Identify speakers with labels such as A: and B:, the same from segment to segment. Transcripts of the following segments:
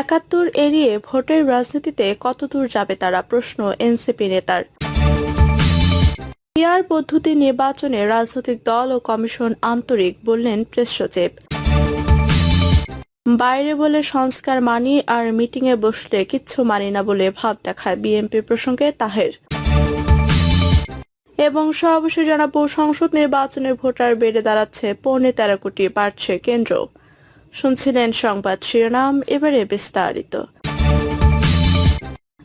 A: একাত্তর এড়িয়ে ভোটের রাজনীতিতে কতদূর যাবে তারা? প্রশ্ন এনসিপি নেতার। পিআর পদ্ধতি নির্বাচনে রাজনৈতিক দল ও কমিশন আন্তরিক, বললেন প্রেস সচিব। বাইরে বলে সংস্কার মানি আর মিটিংয়ে বসলে কিচ্ছু মানি না বলে ভাব দেখায় বিএনপি প্রসঙ্গে তাহের। এবং সর্বশেষ জানাব, সংসদ নির্বাচনের ভোটার বেড়ে দাঁড়াচ্ছে পৌনে তেরো কোটি, বাড়ছে কেন্দ্র। শুনছিলেন সংবাদ শিরোনাম, এবারে বিস্তারিত।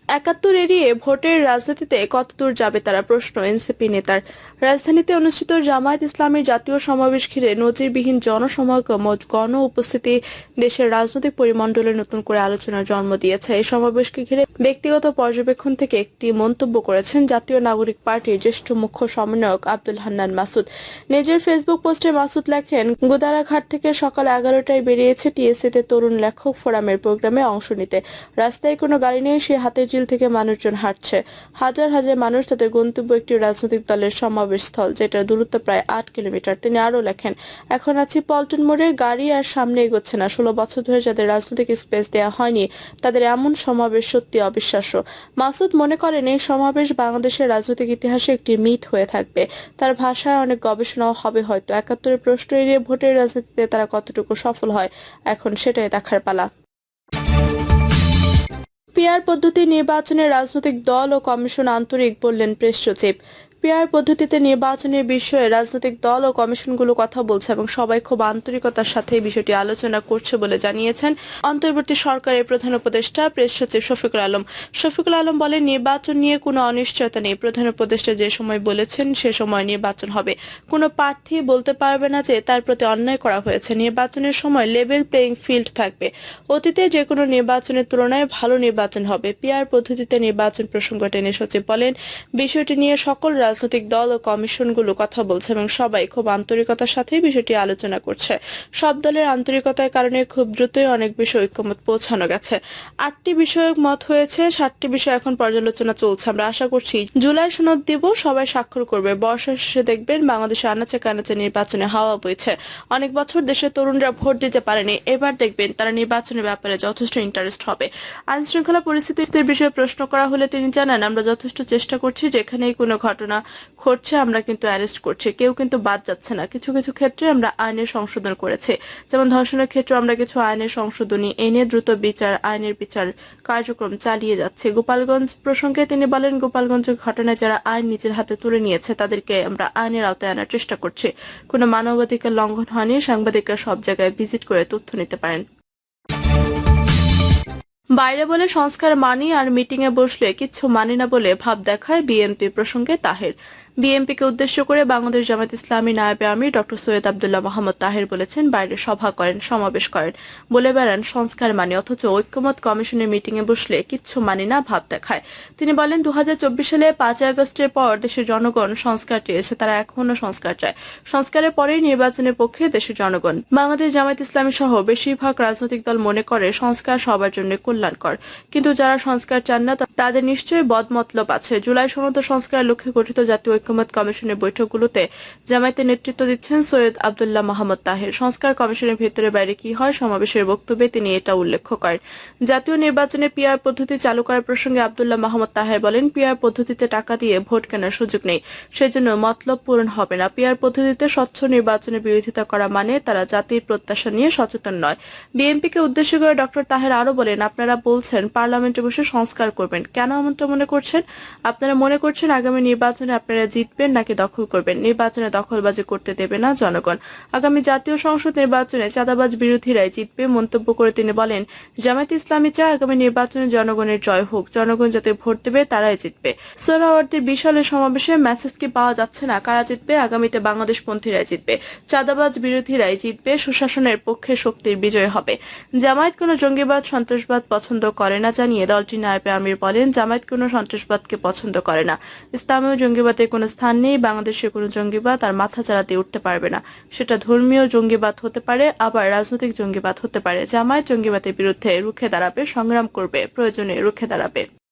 A: একাত্তর এড়িয়ে ভোটের রাজনীতিতে কতদূর যাবে তারা প্রশ্ন এনসিপি নেতার। রাজধানীতে অনুষ্ঠিত জামায়াত ইসলামের জাতীয় সমাবেশ ঘিরে নজিরবিহীন জনসমাগম ও গণ উপস্থিতি দেশের রাজনৈতিক পরিমণ্ডলে নতুন করে আলোচনার জন্ম দিয়েছে। এই সমাবেশকে ঘিরে ব্যক্তিগত পর্যবেক্ষণ থেকে একটি মন্তব্য করেছেন জাতীয় নাগরিক পার্টির জ্যেষ্ঠ মুখ্য সমন্বয়ক আব্দুল হান্নান মাসুদ। নিজের ফেসবুক পোস্টে মাসুদ লেখেন, গোদারাঘাট থেকে সকাল এগারোটায় বেরিয়েছে টিএসসিতে তরুণ লেখক ফোরামের প্রোগ্রামে অংশ নিতে। রাস্তায় কোনো গাড়ি নেই, সে হাতের জিল থেকে মানুষজন হাঁটছে। হাজার হাজার মানুষ তাদের গন্তব্য একটি রাজনৈতিক দলের সমাবেশস্থল যেটার দূরত্ব প্রায় আট কিলোমিটার। তিনি আরও লেখেন, এখন আছি পল্টন মোড়ে, গাড়ি আর সামনে এগোচ্ছে না। ষোলো বছর ধরে যাদের রাজনৈতিক স্পেস দেওয়া হয়নি, তাদের এমন সমাবেশ সত্যি অবিশ্বাস্য। মাসুদ মনে করেন, এই সমাবেশ বাংলাদেশের রাজনৈতিক ইতিহাসে একটি মিথ হয়ে থাকবে। তার ভাষায় অনেক গবেষণাও হবে হয়তো। একাত্তরের প্রশ্ন এড়িয়ে ভোটের রাজনীতিতে তারা কতটুকু সফল হয়, এখন সেটাই দেখার পালা। পিআর পদ্ধতি নির্বাচনে রাজনৈতিক দল ও কমিশন আন্তরিক বললেন প্রেস সচিব পিআর পদ্ধতিতে নির্বাচনের বিষয়ে রাজনৈতিক দল ও কমিশনগুলো কথা বলছে এবং সবাই খুব আন্তরিকতার সাথে বিষয়টি আলোচনা করছে বলে জানিয়েছেন অন্তর্বর্তী সরকারের প্রধান উপদেষ্টা প্রেস সচিব শফিকুল আলম। শফিকুল আলম বলেন, নির্বাচন নিয়ে কোনো অনিশ্চয়তা নেই। প্রধান উপদেষ্টা যে সময় বলেছেন, সে সময় নির্বাচন হবে। কোনো প্রার্থী বলতে পারবে না যে তার প্রতি অন্যায় করা হয়েছে। নির্বাচনের সময় লেভেল প্লেইং ফিল্ড থাকবে। অতীতে যে কোনো নির্বাচনের তুলনায় ভালো নির্বাচন হবে। পিআর পদ্ধতিতে নির্বাচন প্রসঙ্গ টেনে সচিব বলেন, বিষয়টি নিয়ে সকল রাজনৈতিক দল ও কমিশনগুলো কথা বলছে এবং সবাই খুব আন্তরিকতার সাথে বিষয়টি আলোচনা করছে। সব দলের আন্তরিকতার কারণে খুব দ্রুতই অনেক বিষয় ঐক্যমত পৌঁছানো গেছে। আটটি বিষয়ক মত হয়েছে, সাতটি বিষয় এখন পর্যালোচনা চলছে। আমরা আশা করছি জুলাই সনদ দিব, সবাই স্বাক্ষর করবে। বর্ষা শেষে দেখবেন বাংলাদেশে আনাচে কানাচে নির্বাচনে হাওয়া বইছে। অনেক বছর দেশের তরুণরা ভোট দিতে পারেনি, এবার দেখবেন তারা নির্বাচনের ব্যাপারে যথেষ্ট ইন্টারেস্ট হবে। আইন শৃঙ্খলা পরিস্থিতির বিষয়ে প্রশ্ন করা হলে তিনি জানান, আমরা যথেষ্ট চেষ্টা করছি যেখানেই কোনো ঘটনা ঘটছে আমরা কিন্তু অ্যারেস্ট করছি। কেউ কিন্তু বাদ যাচ্ছে না। কিছু কিছু ক্ষেত্রে আমরা আইনের সংশোধন করেছি। যেমন ধর্ষণের ক্ষেত্রে আমরা কিছু আইনের সংশোধনী এনে দ্রুত বিচার, আইনের বিচার কার্যক্রম চালিয়ে যাচ্ছে। গোপালগঞ্জ প্রসঙ্গে তিনি বলেন গোপালগঞ্জের ঘটনায় যারা আইন নিজের হাতে তুলে নিয়েছে, তাদেরকে আমরা আইনের আওতায় আনার চেষ্টা করছি। কোনো মানবাধিকার লঙ্ঘন হয়নি, সাংবাদিকরা সব জায়গায় ভিজিট করে তথ্য নিতে পারেন। বাইরে বলে সংস্কার মানি আর মিটিংয়ে বসলে কিচ্ছু মানি না বলে ভাব দেখায় বিএনপি প্রসঙ্গে তাহের। বিএনপিকে উদ্দেশ্য করে বাংলাদেশ জামাত ইসলামী নায়েবে আমির ডক্টর সৈয়দ আবদুল্লাহ মোহাম্মদ তাহের বলেছেন, বাইরে সভা করেন, সমাবেশ করেন। বলে বেড়ান, সংস্কার মানি, অথচ ঐক্যমত কমিশনের মিটিংয়ে বসলে কিচ্ছু মানি না ভাব দেখায়। তিনি বলেন দু সালে পাঁচই আগস্টের পর দেশের জনগণ সংস্কার চেয়েছে, তারা এখনও সংস্কার চায়। সংস্কারের পরেই নির্বাচনের পক্ষে দেশের জনগণ। বাংলাদেশ জামাত ইসলামী সহ বেশিরভাগ রাজনৈতিক দল মনে করে, সংস্কার সবার জন্য কল্যাণকর। কিন্তু যারা সংস্কার চান না তাদের নিশ্চয়ই বদমতলব আছে। জুলাই সনদ সংস্কারের লক্ষ্যে গঠিত জাতীয় ঐক্যমত কমিশনের বৈঠকগুলোতে জামায়াতের নেতৃত্ব দিচ্ছেন সৈয়দ আবদুল্লাহ মোহাম্মদ তাহের। সংস্কার কমিশনের ভেতরে বাইরে কি হয় সমাবেশের বক্তব্যে তিনি এটা উল্লেখ করেন। জাতীয় নির্বাচনে পিআর পদ্ধতি চালু করার প্রসঙ্গে আবদুল্লাহ মোহাম্মদ তাহের বলেন, পিআর পদ্ধতিতে টাকা দিয়ে ভোট কেনার সুযোগ নেই, সেজন্য মতলব পূরণ হবে না। পিআর পদ্ধতিতে স্বচ্ছ নির্বাচনের বিরোধিতা করা মানে তারা জাতির প্রত্যাশা নিয়ে সচেতন নয়। বিএনপিকে উদ্দেশ্য করে ডক্টর তাহের আরও বলেন, আপনারা বলছেন পার্লামেন্টে বসে সংস্কার করবেন। কেন এমনটা মনে করছেন? আপনারা মনে করছেন আগামী নির্বাচনে আপনারা জিতবেন নাকি দখল করবেন? নির্বাচনে দখলবাজি করতে দেবে না জনগণ। আগামী জাতীয় সংসদ নির্বাচনে চাঁদাবাজ বিরোধীরাই জিতবে মন্তব্য করে তিনি বলেন, জামায়াত ইসলামী চায় আগামী নির্বাচনে জনগণের জয় হোক। জনগণ যাতে ভোট দেবে, তারাই জিতবে। সোহরাওয়ার্দীর বিশাল সমাবেশে মেসেজ কি পাওয়া যাচ্ছে না? কারা জিতবে? আগামীতে বাংলাদেশ পন্থীরাই জিতবে। চাঁদাবাজ বিরোধীরাই জিতবে, সুশাসনের পক্ষে শক্তির বিজয় হবে। জামায়াত কোনো জঙ্গিবাদ, সন্ত্রাসবাদ পছন্দ করে না জানিয়ে দলটি নায়েবে আমির বলেন, জামায়াত কোনো সন্ত্রাসবাদকে পছন্দ করে না। ইসলামীয় জঙ্গিবাদের কোনো স্থান নেই, বাংলাদেশের কোনো জঙ্গিবাদ আর মাথা চালাতে উঠতে পারবে না। সেটা ধর্মীয় জঙ্গিবাদ হতে পারে, আবার রাজনৈতিক জঙ্গিবাদ হতে পারে। জামায়াত জঙ্গিবাদের বিরুদ্ধে রুখে দাঁড়াবে, সংগ্রাম করবে, প্রয়োজনে রুখে দাঁড়াবে।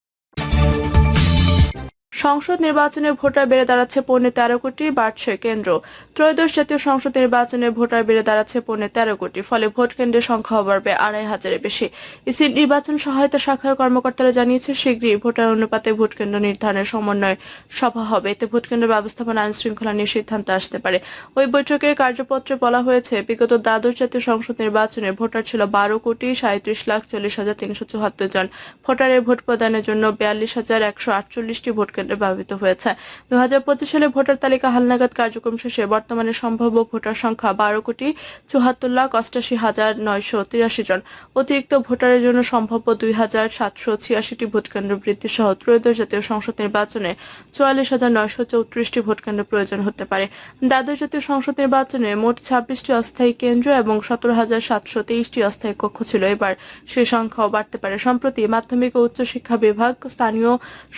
A: সংসদ নির্বাচনে ভোটার বেড়ে দাঁড়াচ্ছে পৌনে তেরো কোটি, বাড়ছে কেন্দ্র। ত্রয়োদশ জাতীয় সংসদ নির্বাচনে ভোটার বেড়ে দাঁড়াচ্ছে পৌনে তেরো কোটি, ফলে ভোট কেন্দ্রের সংখ্যা বাড়বে আড়াই হাজারের বেশি। ইসির নির্বাচন সহায়তা শাখার কর্মকর্তারা জানিয়েছে, শীঘ্রই ভোটার অনুপাতে ভোট কেন্দ্র নির্ধারণের সমন্বয় সভা হবে। এতে ভোট কেন্দ্র ব্যবস্থাপনা আইন শৃঙ্খলা নিয়ে সিদ্ধান্ত আসতে পারে। ওই বৈঠকের কার্যপত্রে বলা হয়েছে, বিগত দ্বাদশ জাতীয় সংসদ নির্বাচনে ভোটার ছিল বারো কোটি সাঁত্রিশ লাখ চল্লিশ হাজার তিনশো চুয়াত্তর জন। ভোটারের ভোট প্রদানের জন্য বিয়াল্লিশ হাজার একশো আটচল্লিশটি ভোট কেন্দ্র ব্যবহৃত হয়েছে। দুই হাজার পঁচিশ সালে ভোটার তালিকা হালনাগাদ কার্যক্রম শেষে বর্তমানে সম্ভাব্য ভোটার সংখ্যা বারো কোটি চুয়াত্তর লাখ অষ্টাশি হাজার নয়শো তিরাশি জন। অতিরিক্ত ভোটারের জন্য সম্ভাব্য দুই হাজার সাতশো ছিয়াশিটি ভোটকেন্দ্র বৃদ্ধি সহ ত্রয়োদশ জাতীয় সংসদ নির্বাচনে চুয়াল্লিশ হাজার নয়শো চৌত্রিশটি ভোটকেন্দ্র প্রয়োজন হতে পারে। দ্বাদশ জাতীয় সংসদ নির্বাচনে মোট ছাব্বিশটি অস্থায়ী কেন্দ্র এবং সতেরো হাজার সাতশো তেইশটি অস্থায়ী কক্ষ ছিল। এবার সেই সংখ্যাও বাড়তে পারে। সম্প্রতি মাধ্যমিক ও উচ্চশিক্ষা বিভাগ স্থানীয়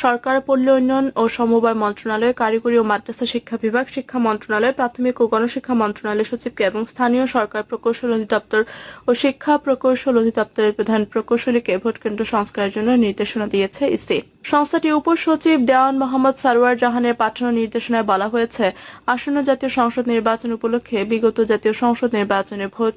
A: সরকার পল্লী উন্নয়ন ও সমবায় মন্ত্রণালয় কারিগরি ও মাদ্রাসা শিক্ষা বিভাগ, শিক্ষা মন্ত্রণালয়, প্রাথমিক ও গণশিক্ষা মন্ত্রণালয় সচিবকে এবং স্থানীয় সরকার প্রকৌশল অধিদপ্তর ও শিক্ষা প্রকৌশল অধিদপ্তরের প্রধান প্রকৌশলীকে ভোটকেন্দ্র সংস্কারের জন্য নির্দেশনা দিয়েছে ইসি। সংস্থাটির উপসচিব দেওয়ান মোহাম্মদ সারোয়ার জাহানের পাঠানো নির্দেশনায় বলা হয়েছে, আসন্ন জাতীয় সংসদ নির্বাচন উপলক্ষে বিগত জাতীয় সংসদ নির্বাচনে ভোট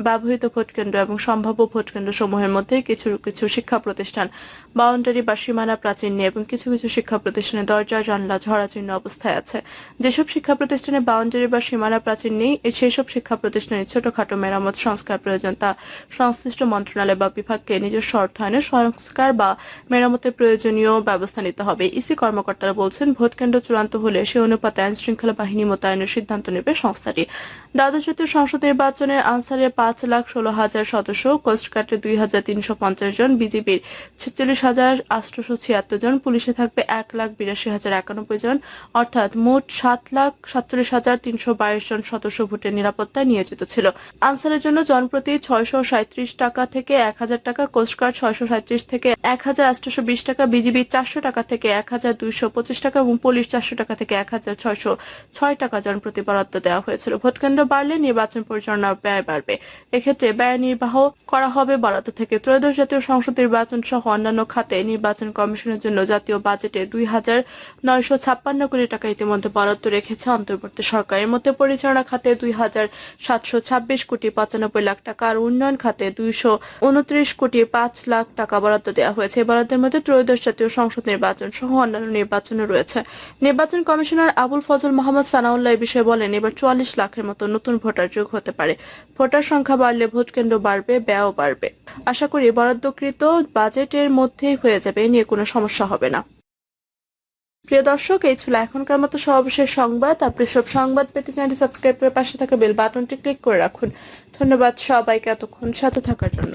A: ব্যবহৃত ভোটকেন্দ্র এবং সম্ভাব্য ভোটকেন্দ্র সমূহের মধ্যে কিছু কিছু শিক্ষা প্রতিষ্ঠান বাউন্ডারি বা সীমানা প্রাচীর নিয়ে এবং কিছু কিছু শিক্ষা প্রতিষ্ঠানে দরজা, জানলা ঝরাচীর্ণ অবস্থায় আছে। যেসব শিক্ষা প্রতিষ্ঠানে বাউন্ডারি বা সীমানা প্রাচীর নেই, এ- সেসব শিক্ষা প্রতিষ্ঠানে ছোটখাটো মেরামত, সংস্কার প্রয়োজন তা সংশ্লিষ্ট মন্ত্রণালয় বা বিভাগকে নিজস্ব অর্থায়নে সংস্কার বা মেরামতের প্রয়োজনীয় ব্যবস্থা নিতে হবে। ইসি কর্মকর্তারা বলছেন, ভোট কেন্দ্র চূড়ান্ত হলে সে অনুপাতে আইন শৃঙ্খলা বাহিনী মোতায়েনের সিদ্ধান্ত নেবে সংস্থাটি। দ্বাদশ জাতীয় সংসদ নির্বাচনে আনসারের পাঁচ লাখ ষোলো হাজার সদস্য কোস্টগার্ডের দুই হাজার তিনশো পঞ্চাশ জন বিজিবির ছেচল্লিশ হাজার আটশোশো ছিয়াত্তর জন, পুলিশে থাকবে এক লাখ বিরাশি হাজার একানব্বই জন। অর্থাৎ মোট সাত লাখ সাতচল্লিশ হাজার তিনশো বাইশ জন সদস্য ভোটের নিরাপত্তায় নিয়োজিত ছিল। আনসারের জন্য জনপ্রতি ছয়শো সাঁত্রিশ টাকা থেকে এক হাজার টাকা কোস্টগার্ড ছয়শো সাঁত্রিশ থেকে এক হাজার আটশোশো বিশ টাকা বিজিবি চারশো টাকা থেকে এক হাজার দুইশো পঁচিশ টাকা এবং পুলিশ চারশো টাকা থেকে এক হাজার ছয়শো ছয় টাকা জনপ্রতি বরাদ্দ দেওয়া হয়েছিল। ভোটকেন্দ্র বাড়লে নির্বাচন পরিচালনা ব্যয় বাড়বে। এক্ষেত্রে ব্যয় নির্বাহ করা হবে। বরাদ্দ থেকে ত্রয়োদশ জাতীয় সংসদ নির্বাচন সহ অন্যান্য খাতে নির্বাচন কমিশনের জন্য জাতীয় বাজেটে দুই হাজার নয়শো ছাপ্পান্ন কোটি টাকা ইতিমধ্যে বরাদ্দ রেখেছে অন্তর্বর্তী সরকার। এর মধ্যে পরিচালনা খাতে দুই হাজার সাতশো ছাব্বিশ কোটি পঁচানব্বই লাখ টাকা আর উন্নয়ন খাতে দুইশো উনত্রিশ কোটি পাঁচ লাখ টাকা বরাদ্দ দেওয়া হয়েছে। বরাদ্দের মধ্যে ত্রয়োদশ জাতীয় সংসদ নির্বাচন সহ অন্যান্য নির্বাচনও রয়েছে। নির্বাচন কমিশনার আবুল ফজল মোহাম্মদ সানাউল্লাহ এই বিষয়ে বলেন, এবার চুয়াল্লিশ লাখের মতো নতুন ভোটার যোগ হতে পারে। ভোটার সংখ্যা বাড়লে ভোটকেন্দ্র বাড়বে, ব্যয়ও বাড়বে। আশা করি বরাদ্দকৃত বাজেটের মধ্যেই হয়ে যাবে নিয়ে কোনো সমস্যা হবে না। প্রিয় দর্শক, এই ছিল এখনকার মতো সর্বশেষ সংবাদ। আপনি সব সংবাদ পেতে চ্যানেলটি সাবস্ক্রাইব করে পাশে থাকা বেল বাটনটি ক্লিক করে রাখুন। ধন্যবাদ সবাইকে এতক্ষণ সাথে থাকার জন্য।